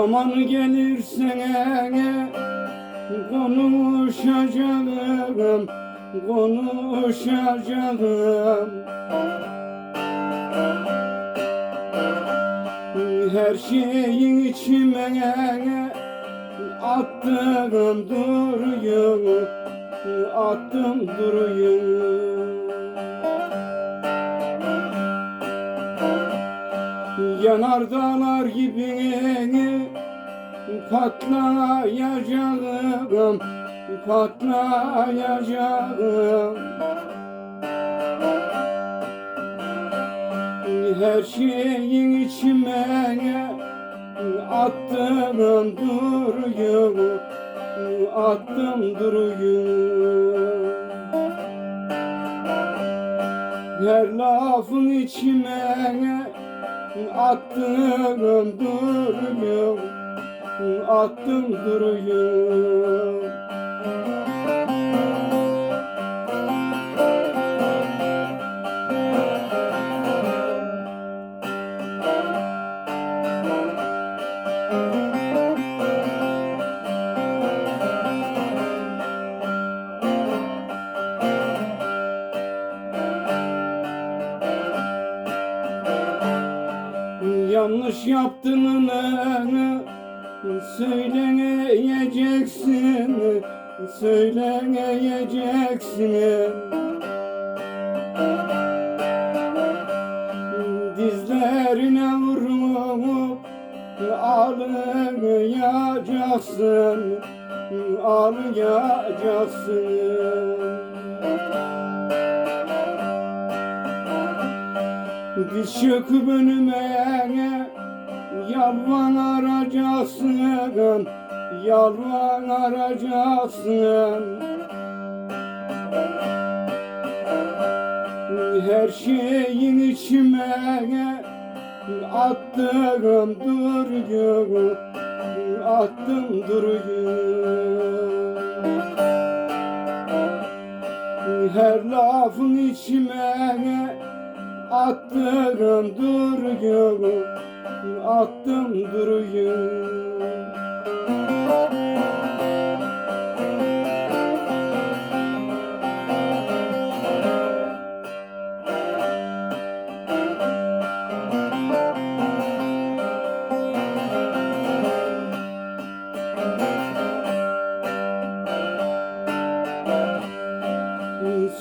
Zaman gelirse konuşacağım, konuşacağım. Her şeyin içime attım duruyor, attım duruyor. Yanardağlar gibi patlayacağım, patlayacağım. Her şeyin içime attım duruyor, attım duruyor. Her lafın içime attım duruyor, attım duruyor. Yanlış yaptığını söyleyeceksin, söyleyeceksin. Dizlerine vurup ağlayacaksın, ağlayacaksın. Çöküp önüme yalvaracaksın, yalvaracaksın. Her şeyin içime attım duruyor, attım duruyor. Her lafın içime attım duruyor, attım duruyor.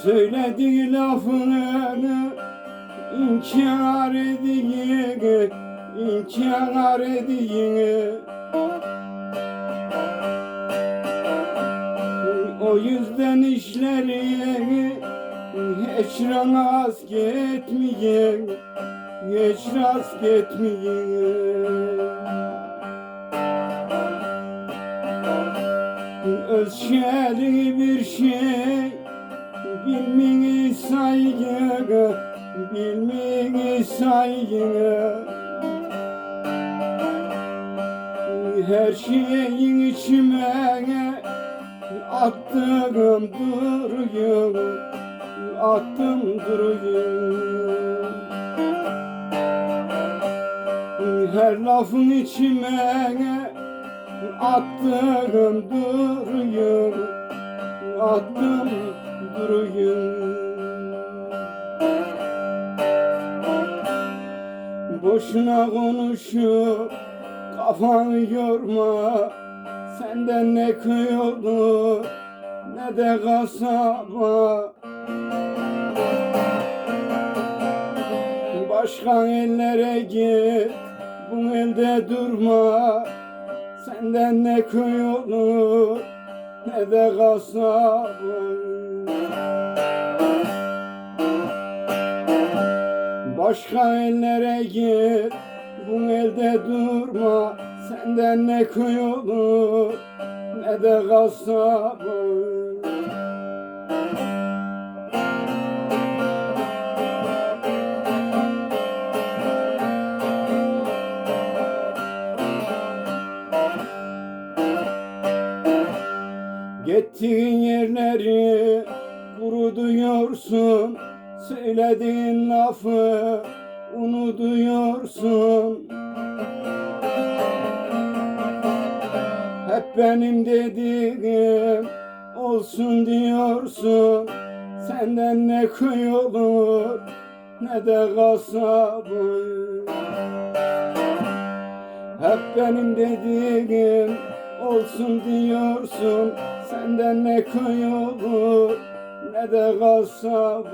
Söylediği lafını inkar edeyim, inkar edeyim. O yüzden işleri hiç rast gitmeyin, hiç rast gitmeyin. Özşeli bir şey. Bilmini saygı. Bilmini saygı Her şeyin içime Attım duruyor Attım duruyor Her lafın içime Attım duruyor Attım duruyor Boşuna konuşup kafanı yorma Senden ne olur ne de kasaba. Başka ellere git bu elde durma Senden ne olur ne de kasaba. Başka ellere git Bu elde durma Senden ne köy olur Ne de olur Gittiğin yerleri kuruduyorsun Söylediğin lafı unutuyorsun Hep benim dediğim olsun diyorsun. Senden ne köy olur ne de olur hep benim dediğim olsun diyorsun. Senden ne köy olur ne de kasap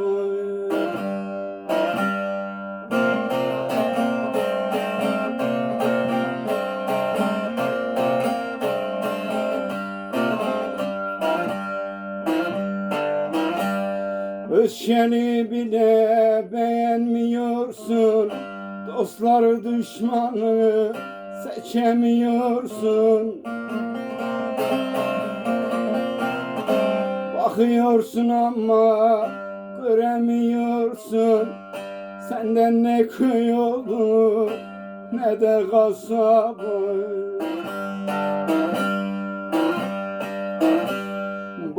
Özşeni bile beğenmiyorsun. Dostları düşmanı seçemiyorsun. Bakıyorsun ama göremiyorsun. Senden ne köy olur ne de kasap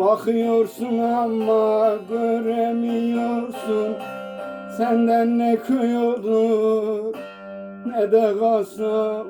Bakıyorsun ama göremiyorsun. Senden ne köy ne de olur